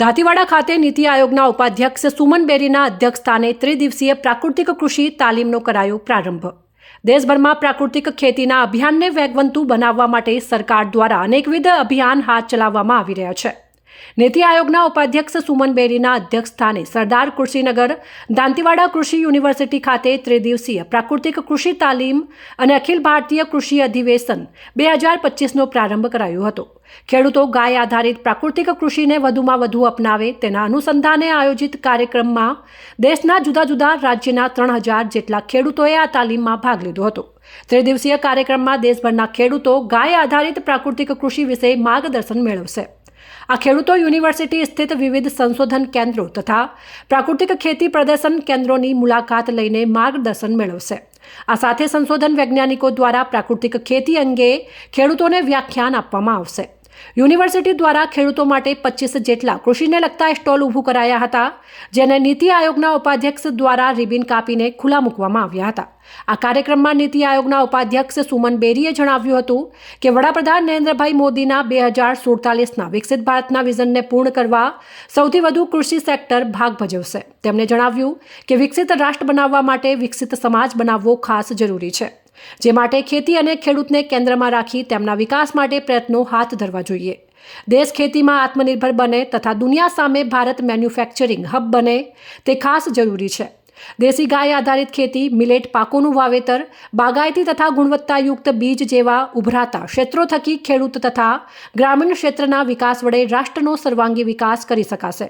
દાંતીવાડા ખાતે નીતિ આયોગના ઉપાધ્યક્ષ સુમન બેરીના અધ્યક્ષસ્થાને ત્રિદિવસીય પ્રાકૃતિક કૃષિ તાલીમનો કરાયો પ્રારંભ. દેશભરમાં પ્રાકૃતિક ખેતીના અભિયાનને વેગવંતુ બનાવવા માટે સરકાર દ્વારા અનેકવિધ અભિયાન હાથ ચલાવવામાં આવી રહ્યા છે. નીતિ આયોગના ઉપાધ્યક્ષ સુમન બેરીના અધ્યક્ષસ્થાને સરદાર કૃષિનગર દાંતીવાડા કૃષિ યુનિવર્સિટી ખાતે ત્રિદિવસીય પ્રાકૃતિક કૃષિ તાલીમ અને અખિલ ભારતીય કૃષિ અધિવેશન બે હજાર પચીસનો પ્રારંભ કરાયો હતો. ખેડૂતો ગાય આધારિત પ્રાકૃતિક કૃષિને વધુમાં વધુ અપનાવે તેના અનુસંધાને આયોજિત કાર્યક્રમમાં દેશના જુદા જુદા રાજ્યના ત્રણ હજાર જેટલા ખેડૂતોએ આ તાલીમમાં ભાગ લીધો હતો. ત્રિદિવસીય કાર્યક્રમમાં દેશભરના ખેડૂતો ગાય આધારિત પ્રાકૃતિક કૃષિ વિશે માર્ગદર્શન મેળવશે. આ ખેડૂતો યુનિવર્સિટી સ્થિત વિવિધ સંશોધન કેન્દ્રો તથા પ્રાકૃતિક ખેતી પ્રદર્શન કેન્દ્રોની મુલાકાત લઈને માર્ગદર્શન મેળવશે. આ સાથે સંશોધન વૈજ્ઞાનિકો દ્વારા પ્રાકૃતિક ખેતી અંગે ખેડૂતોને વ્યાખ્યાન આપવામાં આવશે. યુનિવર્સિટી દ્વારા ખેડૂતો માટે પચીસ જેટલા કૃષિને લગતા સ્ટોલ ઊભું કરાયા હતા, જેને નીતિ આયોગના ઉપાધ્યક્ષ દ્વારા રિબિન કાપીને ખુલ્લા મૂકવામાં આવ્યા હતા. આ કાર્યક્રમમાં નીતિ આયોગના ઉપાધ્યક્ષ સુમન બેરીએ જણાવ્યું હતું કે વડાપ્રધાન નરેન્દ્રભાઈ મોદીના બે હજાર સુડતાલીસના વિકસિત ભારતના વિઝનને પૂર્ણ કરવા સૌથી વધુ કૃષિ સેક્ટર ભાગ ભજવશે. તેમણે જણાવ્યું કે વિકસિત રાષ્ટ્ર બનાવવા માટે વિકસિત સમાજ બનાવવો ખાસ જરૂરી છે. જે માટે ખેતી અને ખેડૂતને કેન્દ્રમાં રાખી તેમના વિકાસ માટે પ્રયત્નો હાથ ધરવા જોઈએ. દેશ ખેતીમાં આત્મનિર્ભર બને તથા દુનિયા સામે ભારત મેન્યુફેક્ચરિંગ હબ બને તે ખાસ જરૂરી છે. દેશી ગાય આધારિત ખેતી, મિલેટ પાકોનું વાવેતર, બાગાયતી તથા ગુણવત્તાયુક્ત બીજ જેવા ઉભરાતા ક્ષેત્રો થકી ખેડૂત તથા ગ્રામીણ ક્ષેત્રના વિકાસ વડે રાષ્ટ્રનો સર્વાંગી વિકાસ કરી શકાશે.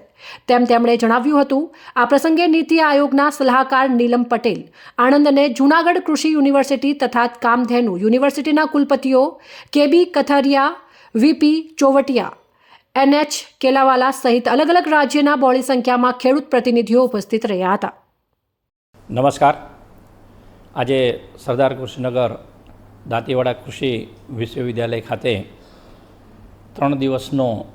તેમ તેમણે જણાવ્યું હતું, આ પ્રસંગે નીતિ આયોગના સલાહકાર નીલમ પટેલ, આણંદ અને જૂનાગઢ કૃષિ યુનિવર્સિટી તથા કામધેનુ યુનિવર્સિટીના કુલપતિઓ કેબી કથરિયા વીપી ચોવટિયા એનએચ કેલાવાલા સહિત અલગ અલગ રાજ્યના બોળી સંખ્યામાં ખેડૂત પ્રતિનિધિઓ ઉપસ્થિત રહ્યા હતા. નમસ્કાર. આજે સરદાર કૃષિનગર દાંતીવાડા કૃષિ વિશ્વવિદ્યાલય ખાતે ત્રણ દિવસનો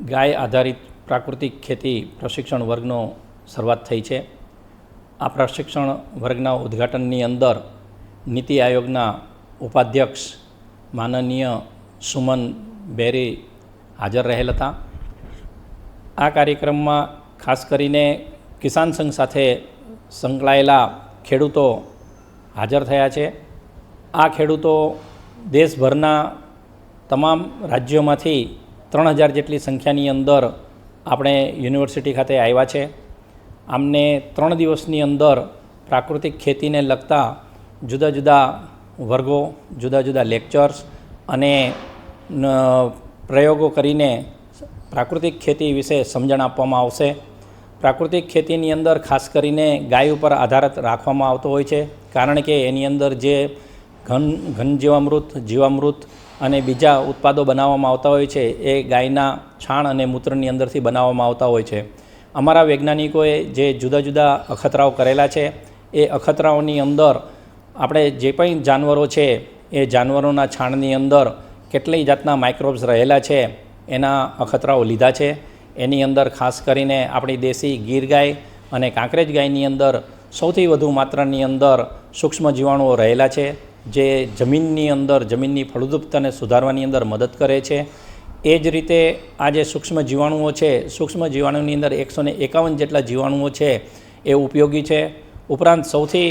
ગાય આધારિત પ્રાકૃતિક ખેતી પ્રશિક્ષણ વર્ગનો શરૂઆત થઈ છે. આ પ્રશિક્ષણ વર્ગના ઉદ્ઘાટનની અંદર નીતિ આયોગના ઉપાધ્યક્ષ માનનીય સુમન બેરી હાજર રહેલ હતા. આ કાર્યક્રમમાં ખાસ કરીને કિસાન સંઘ સાથે સંકળાયેલા ખેડૂતો હાજર થયા છે. આ ખેડૂતો દેશભરના તમામ રાજ્યોમાંથી ત્રણ હજાર જેટલી સંખ્યાની અંદર આપણે યુનિવર્સિટી ખાતે આવ્યા છે. આમને ત્રણ દિવસની અંદર પ્રાકૃતિક ખેતીને લગતા જુદા જુદા વર્ગો, જુદા જુદા લેક્ચર્સ અને પ્રયોગો કરીને પ્રાકૃતિક ખેતી વિશે સમજણ આપવામાં આવશે. પ્રાકૃતિક ખેતીની અંદર ખાસ કરીને ગાય ઉપર આધાર રાખવામાં આવતો હોય છે. કારણ કે એની અંદર જે ઘન ઘન જીવામૃત જીવામૃત અને બીજા ઉત્પાદો બનાવવામાં આવતા હોય છે, એ ગાયના છાણ અને મૂત્રની અંદરથી બનાવવામાં આવતા હોય છે. અમારા વૈજ્ઞાનિકોએ જે જુદા જુદા અખતરાઓ કરેલા છે, એ અખતરાઓની અંદર આપણે જે પણ જાનવરો છે, એ જાનવરોના છાણની અંદર કેટલી જાતના માઇક્રોબ્સ રહેલા છે, એના અખતરાઓ લીધા છે. એની અંદર ખાસ કરીને આપણી દેશી ગીર ગાય અને કાંકરેજ ગાયની અંદર સૌથી વધુ માત્રાની અંદર સૂક્ષ્મ જીવાણુઓ રહેલા છે, જે જમીનની અંદર, જમીનની ફળદ્રુપતાને સુધારવાની અંદર મદદ કરે છે. એ જ રીતે આ જે સૂક્ષ્મ જીવાણુઓ છે, સૂક્ષ્મ જીવાણુની અંદર એકસો ને એકાવન જેટલા જીવાણુઓ છે એ ઉપયોગી છે. ઉપરાંત સૌથી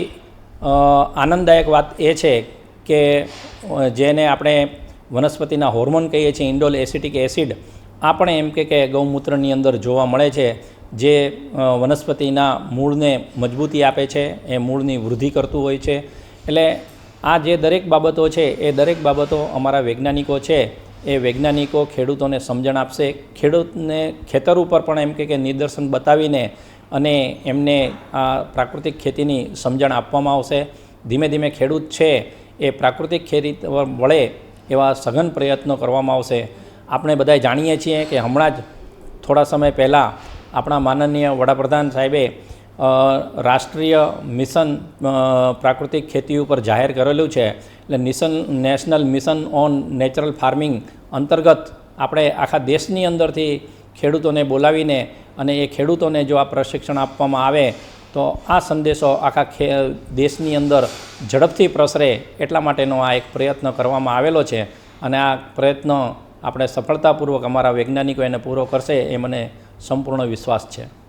આનંદદાયક વાત એ છે કે જેને આપણે વનસ્પતિના હોર્મોન કહીએ છીએ, ઇન્ડોલ એસિટિક એસિડ આ પણ એમ કે કે ગૌમૂત્રની અંદર જોવા મળે છે, જે વનસ્પતિના મૂળને મજબૂતી આપે છે, એ મૂળની વૃદ્ધિ કરતું હોય છે. એટલે આ જે દરેક બાબતો છે, એ દરેક બાબતો અમારા વૈજ્ઞાનિકો છે, એ વૈજ્ઞાનિકો ખેડૂતોને સમજણ આપશે. ખેડૂતને ખેતર ઉપર પણ એમ કે નિદર્શન બતાવીને અને એમને આ પ્રાકૃતિક ખેતીની સમજણ આપવામાં આવશે. ધીમે ધીમે ખેડૂત છે, એ પ્રાકૃતિક ખેતી વળે એવા સઘન પ્રયત્નો કરવામાં આવશે. આપણે બધા જાણીએ છીએ કે હમણાં જ થોડા સમય પહેલાં આપણા માનનીય વડાપ્રધાન સાહેબે રાષ્ટ્રીય મિશન પ્રાકૃતિક ખેતી ઉપર જાહેર કરેલું છે. એટલે mission national mission on natural farming અંતર્ગત આપણે આખા દેશની અંદરથી ખેડૂતોને બોલાવીને અને એ ખેડૂતોને જો આ પ્રશિક્ષણ આપવામાં આવે, તો આ સંદેશો આખા દેશની અંદર ઝડપથી પ્રસરે એટલા માટેનો આ એક પ્રયત્ન કરવામાં આવેલો છે. અને આ પ્રયત્ન આપણે સફળતાપૂર્વક અમારા વૈજ્ઞાનિકો એને પૂરો કરશે એ મને સંપૂર્ણ વિશ્વાસ છે.